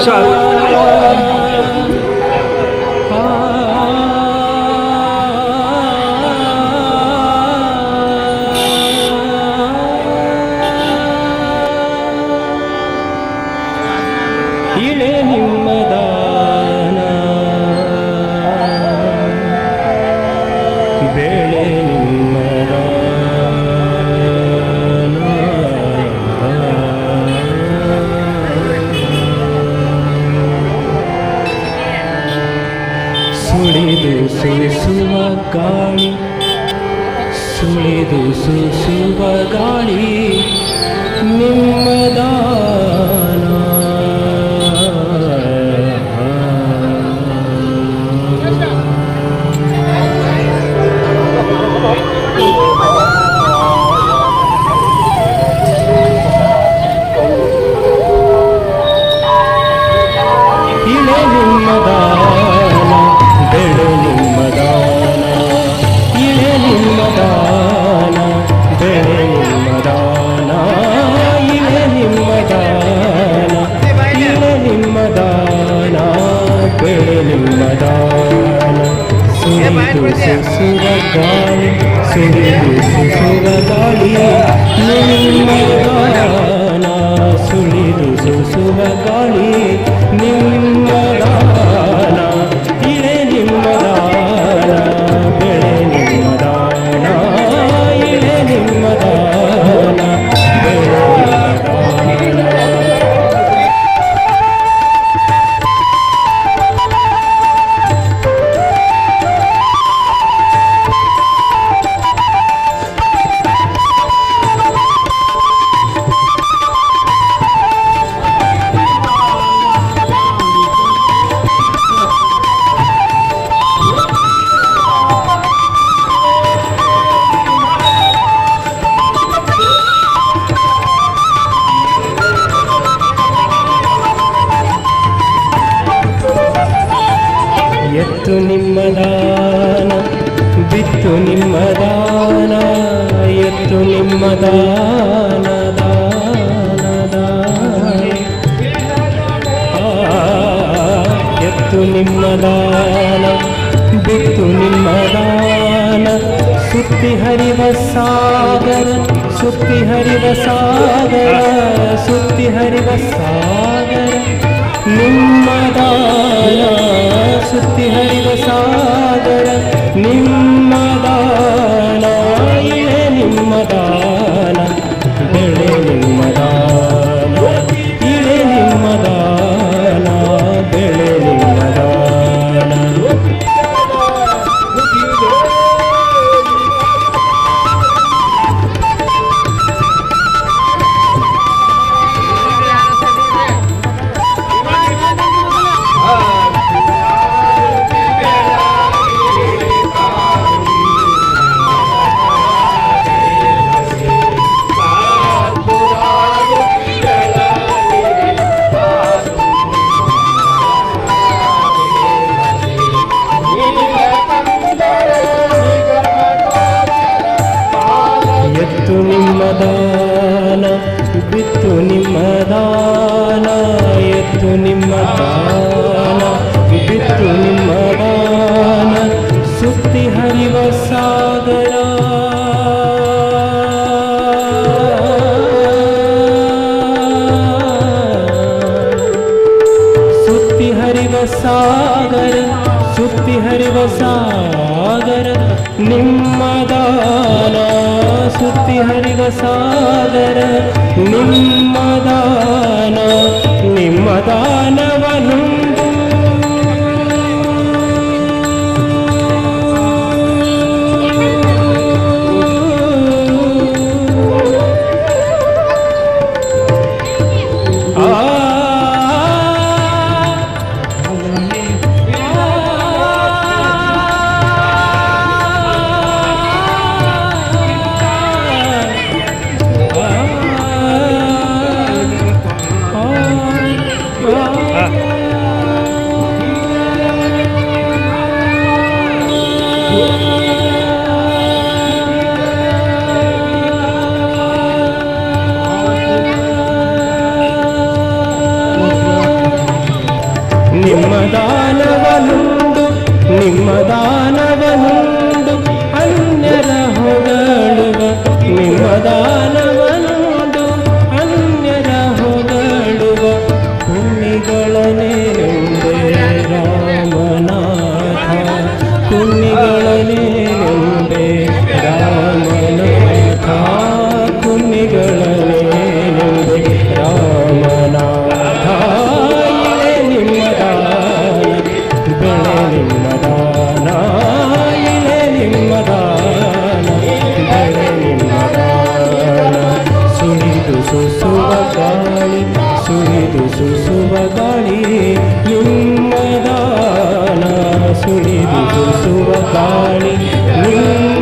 বিশাল ಸೂಸುವ ಗಾಳಿ ಸುಳಿದು ಸೂಸುವ ಗಾಳಿ ನಿಮ್ಮದಾನ Sorry, 上 ಎತ್ತು ನಿಮ್ಮದಾನ ಬಿತ್ತು ನಿಮ್ಮದಾನ ಎತ್ತು ನಿಮ್ಮದಾನ ದಾನ ದಾನ. ಆ, ಎತ್ತು ನಿಮ್ಮದಾನ ಬಿತ್ತು ನಿಮ್ಮದಾನ ಸುತ್ತಿ ಹರಿವ ಸಾಗರ ಸುತ್ತಿ ಹರಿವ ಸಾಗರ ಸುತ್ತಿ ಹರಿವ ಸಾಗರ ನಿಮ್ಮದಾನ सत्यि हरिवस निम् सुप् विपितुन्मदान सुक्तिहरिवसागरा सुक्तिहरिवसागर सुक्तिहरिवसागर निम्मदा ಸುತ್ತಿ ಹರಿವ ಸಾಗರ ನಿಮ್ಮ ದಾನ ನಿಮ್ಮ ನಿಮ್ಮದಾನ കുഞ്ഞികളിലേലുണ്ട് രാമനാഥ കുഞ്ഞികളിലേലുണ്ട് രാമനാഥ ഇളെ നിമ്മദാന ഇളെ നിമ്മദാന ഇളെ നിമ്മദാന ഇളെ നിമ്മദാന സുരിതു സുസുവ ಗಾಳಿ ಸುರಿದು ಸುಸುವ ಗಾಳಿ ಸುಳಿದು ಸೂಸುವ ಗಾಳಿ ನಿನ್ನ